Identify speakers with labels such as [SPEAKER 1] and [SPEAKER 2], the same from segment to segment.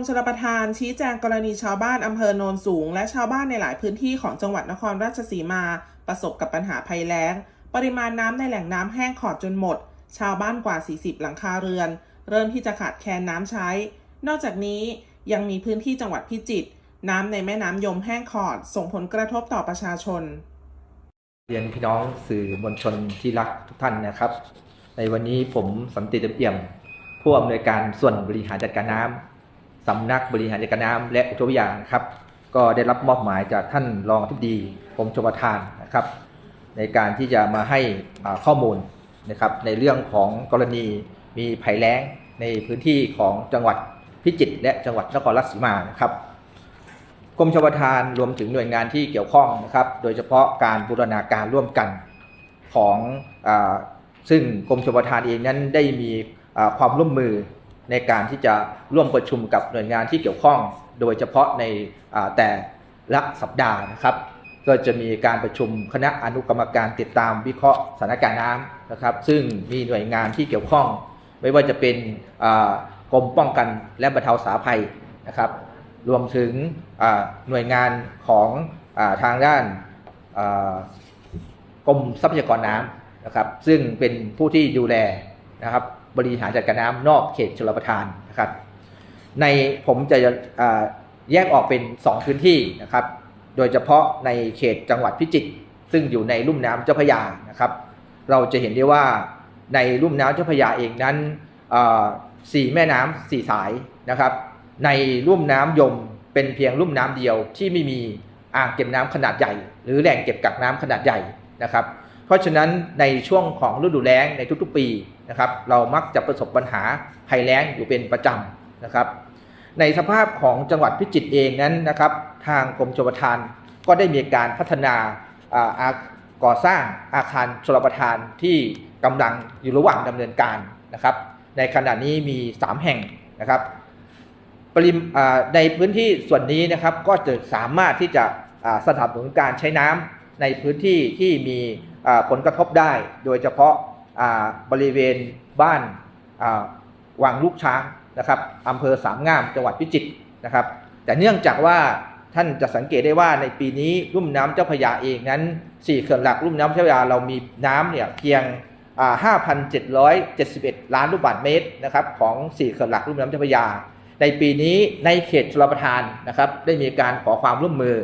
[SPEAKER 1] มชลประทานชี้แจงกรณีชาวบ้านอำเภอโนนสูง และชาวบ้านในหลายพื้นที่ของจังหวัดนครราชสีมา ประสบกับปัญหาภัยแล้ง ปริมาณน้ำในแหล่งน้ำแห้งขอดจนหมด ชาวบ้านกว่า 40 หลังคาเรือน เริ่มที่จะขาดแคลนน้ำใช้ นอกจากนี้ยังมีพื้นที่จังหวัดพิจิตรน้ำในแม่น้ำยมแห้งขอด ส่งผลกระทบต่อประชาชน
[SPEAKER 2] เรียนพี่น้องสื่อมวลชนที่รักทุกท่านนะครับ ในวันนี้ผมสันติเตียมผู้อำนวยการส่วนบริหารจัดการน้ำ สำนักบริหารจัดการน้ำและอุทยานครับ ก็ได้รับมอบหมายจากท่านรองอธิบดีกรมชลประทานนะครับ ในการที่จะมาให้ข้อมูลนะครับในเรื่องของกรณีมีภัยแล้งในพื้นที่ของจังหวัดพิจิตรและจังหวัดนครราชสีมานะครับกรมชลประทานรวมถึงหน่วยงานที่เกี่ยวข้องนะครับ โดยเฉพาะการบูรณาการร่วมกันของอซึ่งกรมชลประทานเองนั้นได้มีความร่วมมือ ในการที่จะร่วมประชุมกับหน่วยงานที่เกี่ยวข้อง โดยเฉพาะในแต่ละสัปดาห์นะครับ ก็จะมีการประชุมคณะอนุกรรมการติดตามวิเคราะห์สถานการณ์น้ำนะครับ ซึ่งมีหน่วยงานที่เกี่ยวข้อง ไม่ว่าจะเป็นกรมป้องกันและบรรเทาสาภัยนะครับ รวมถึงหน่วยงานของอทางด้านกรมทรัพยากรน้ำนะครับ ซึ่งเป็นผู้ที่ดูแลนะครับ บริหารจัดการน้ำนอกเขตชลประทานนะครับ ในผมจะแยกออกเป็น 2 พื้นที่นะครับ โดยเฉพาะในเขตจังหวัดพิจิตรซึ่งอยู่ในลุ่มน้ำเจ้าพระยานะครับ เราจะเห็นได้ว่าในลุ่มน้ำเจ้าพระยาเองนั้นสี่แม่น้ำสี่สายนะครับ ในลุ่มน้ำยมเป็นเพียงลุ่มน้ำเดียวที่ไม่มีอ่างเก็บน้ำขนาดใหญ่ หรือแหล่งเก็บกักน้ำขนาดใหญ่นะครับ เพราะฉะนั้นในช่วงของฤดูแล้งในทุกๆปี นะครับเรามักจะประสบปัญหาภัยแล้งอยู่เป็นประจำนะครับ ในสภาพของจังหวัดพิจิตรเองนั้นนะครับ ทางกรมชลประทานก็ได้มีการพัฒนาก่อสร้างอาคารชลประทานที่กำลังอยู่ระหว่างดำเนินการนะครับ ในขณะนี้มี 3 แห่งนะครับปริมในพื้นที่ส่วนนี้นะครับก็จะสามารถที่จะอ่าสนับสนุนการใช้น้ำในพื้นที่ที่มีผลกระทบได้ โดยเฉพาะ บริเวณบ้านอ่าวังลูกช้างนะครับอำเภอสามงามจังหวัดพิจิตรนะครับ แต่เนื่องจากว่าท่านจะสังเกตได้ว่าในปีนี้ลุ่มน้ำเจ้าพระยาเองนั้นสี่เขื่อนหลักลุ่มน้ำเจ้าพระยาเรามีน้ำเนี่ยเพียง 5,771 ล้านลูกบาศก์เมตรนะครับของสี่เขื่อนหลักลุ่มน้ำเจ้าพระยา ในปีนี้ในเขตชลประทานนะครับได้มีการขอความร่วมมือ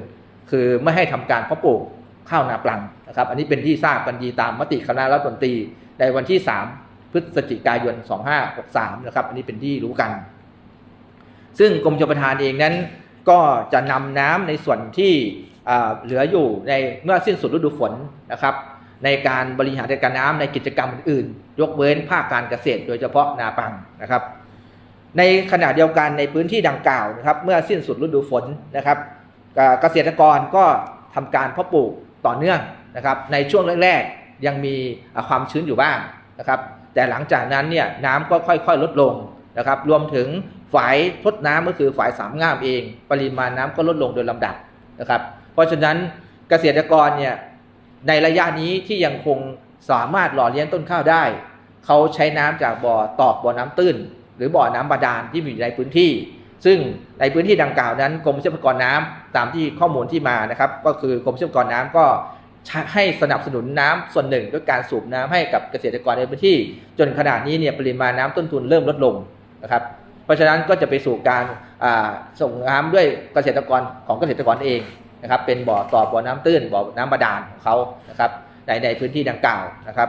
[SPEAKER 2] คือไม่ให้ทำการเพาะปลูก ข้าวนาปลังนะครับอันนี้เป็นที่ทราบกันดีตามมติคณะรัฐมนตรีในวันที่ 3 พฤศจิกายน 2563นะครับอันนี้เป็นที่รู้กัน ซึ่งกรมชลประทานเองนั้นก็จะนำน้ำในส่วนที่เหลืออยู่ในเมื่อสิ้นสุดฤดูฝนนะครับ ในการบริหารจัดการน้ำในกิจกรรมอื่นๆ ยกเว้นภาคการเกษตร โดยเฉพาะนาปังนะครับ ในขณะเดียวกันในพื้นที่ดังกล่าวนะครับ เมื่อสิ้นสุดฤดูฝนนะครับเอ่อเกษตรกรก็ทำการเพาะปลูก ต่อเนื่องนะครับในช่วงแรกๆยังมีความชื้นอยู่บ้างนะครับแต่หลังจากนั้นเนี่ยน้ำก็ค่อยๆ ลดลงนะครับรวมถึงฝายทดน้ำก็คือฝายสามงามเอง ปริมาณน้ำก็ลดลงโดยลำดับนะครับ เพราะฉะนั้นเกษตรกรเนี่ยในระยะนี้ที่ยังคงสามารถหล่อเลี้ยงต้นข้าวได้ เขาใช้น้ำจากบ่อตอบบ่อน้ำตื้น หรือบ่อน้ำบาดาลที่มีอยู่ในพื้นที่ ซึ่งในพื้นที่ดังกล่าวนั้นกรมทรัพยากรน้ำตามที่ข้อมูลที่มานะครับ ก็คือกรมทรัพยากรน้ำก็ให้สนับสนุนน้ำส่วนหนึ่งด้วยการสูบน้ำให้กับเกษตรกรในพื้นที่ จนขณะนี้เนี่ยปริมาณน้ำต้นทุนเริ่มลดลงนะครับ เพราะฉะนั้นก็จะไปสู่การส่งน้ำด้วยเกษตรกรของเกษตรกรเองนะครับ เป็นบ่อต่อบ่อน้ำตื้นบ่อน้ำบาดาลของเขานะครับในในพื้นที่ดังกล่าวนะครับ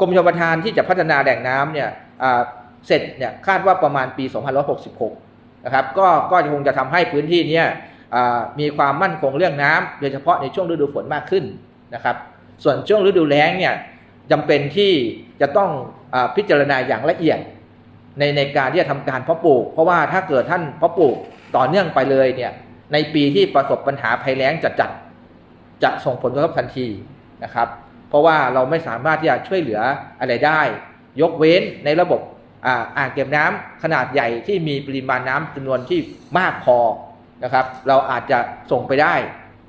[SPEAKER 2] กรมชลประทานที่จะพัฒนาแหล่งน้ำเนี่ยเสร็จเนี่ยคาดว่าประมาณปี 2566 นะครับก็ก็คงจะทำให้พื้นที่นี้มีความมั่นคงเรื่องน้ำโดยเฉพาะในช่วงฤดูฝนมากขึ้นนะครับส่วนช่วงฤดูแล้งเนี่ยจำเป็นที่จะต้องอพิจารณาอย่างละเอียดในในการที่จะทำการเพาะปลูก เพราะว่าถ้าเกิดท่านเพาะปลูกต่อเนื่องไปเลยเนี่ยในปีที่ประสบปัญหาภัยแล้งจัดๆจะส่งผลกระทบทันทีนะครับ เพราะว่าเราไม่สามารถที่จะช่วยเหลืออะไรได้ ยกเว้นในระบบ อ่าอ่างเก็บน้ำขนาดใหญ่ที่มีปริมาณน้ำจำนวนที่มากพอนะครับ เราอาจจะส่งไปได้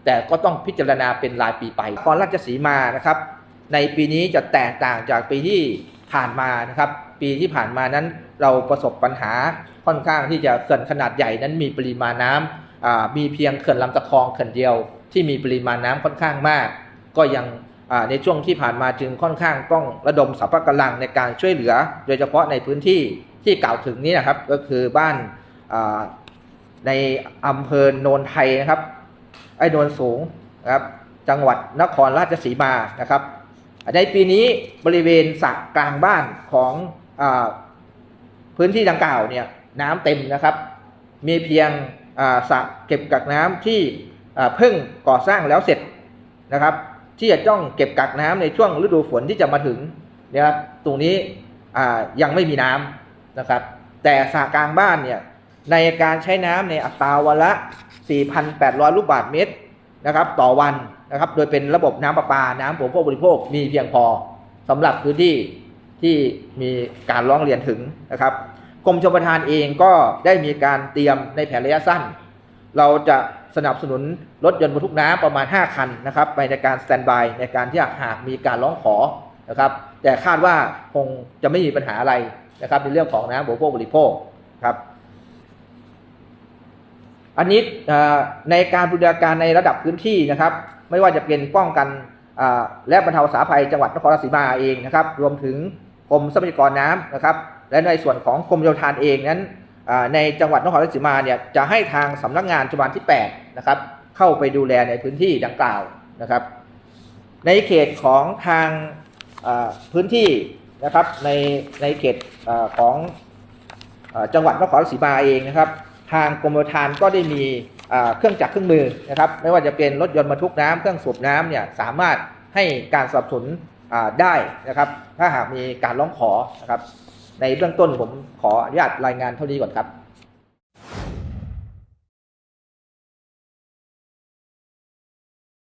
[SPEAKER 2] แต่ก็ต้องพิจารณาเป็นรายปีไปนครราชสีมานะครับ ในปีนี้จะแตกต่างจากปีที่ผ่านมานะครับ ปีที่ผ่านมานั้นเราประสบปัญหาค่อนข้างที่จะเขื่อนขนาดใหญ่นั้นมีปริมาณน้ำอ่ามีเพียงเขื่อนลำตะคองเขื่อนเดียว ที่มีปริมาณน้ำค่อนข้างมาก ก็ยัง ในช่วงที่ผ่านมาจึงค่อนข้างต้องระดมสรรพกำลังในการช่วยเหลือ โดยเฉพาะในพื้นที่ที่กล่าวถึงนี้นะครับก็คือบ้านในอำเภอโนนไทยนะครับไอ้โนนสูงนะครับจังหวัดนครราชสีมานะครับ ในปีนี้บริเวณสระกลางบ้านของอพื้นที่ดังกล่าวเนี่ยน้ำเต็มนะครับ มีเพียงสระเก็บกักน้ำที่เพิ่งก่อสร้างแล้วเสร็จนะครับ ที่จะต้องเก็บกักน้ำในช่วงฤดูฝนที่จะมาถึงนะครับตรงนี้ยังไม่มีน้ำนะครับ แต่สระกลางบ้านเนี่ยในการใช้น้ำในอัตราวันละ 4,800 ลูกบาศก์เมตรนะครับต่อวันนะครับ โดยเป็นระบบน้ำประปา น้ำอุปโภคบริโภคมีเพียงพอสำหรับพื้นที่ที่มีการร้องเรียนถึงนะครับกรมชลประทานเองก็ได้มีการเตรียมในแผนระยะสั้น เราจะสนับสนุนรถยนต์บรรทุกน้ำประมาณ 5 คันนะครับไปในการสแตนบายในการที่หากมีการร้องขอนะครับ แต่คาดว่าคงจะไม่มีปัญหาอะไรนะครับ ในเรื่องของน้ำอุปโภคบริโภคครับ อันนี้ในการบรณาการในระดับพื้นที่นะครับ ไม่ว่าจะเป็นป้องกันและบรรเทาสาภัยจังหวัดนครราชสีมาเองนะครับ รวมถึงกรมทรัพยากรน้ำนะครับ และในส่วนของกรมโยธานเองนั้น ในจังหวัดนครราชสีมาเนี่ยจะให้ทางสำนักงานชมานที่8นะครับเข้าไปดูแลในพื้นที่ดังกล่าวนะครับ ในเขตของทางพื้นที่นะครับในในเขตอของอจังหวัดนครราชสีมาเองนะครับ ทางกรมโยธานก็ได้มีเครื่องจักรเครื่องมือนะครับ ไม่ว่าจะเป็นรถยนต์บรรทุกน้ำเครื่องสูบน้ำเนี่ยสามารถให้การสนับสนุนได้นะครับ ถ้าหากมีการร้องขอนะครับ ในเบื้องต้นผมขออนุญาตรายงานเท่านี้ก่อนครับ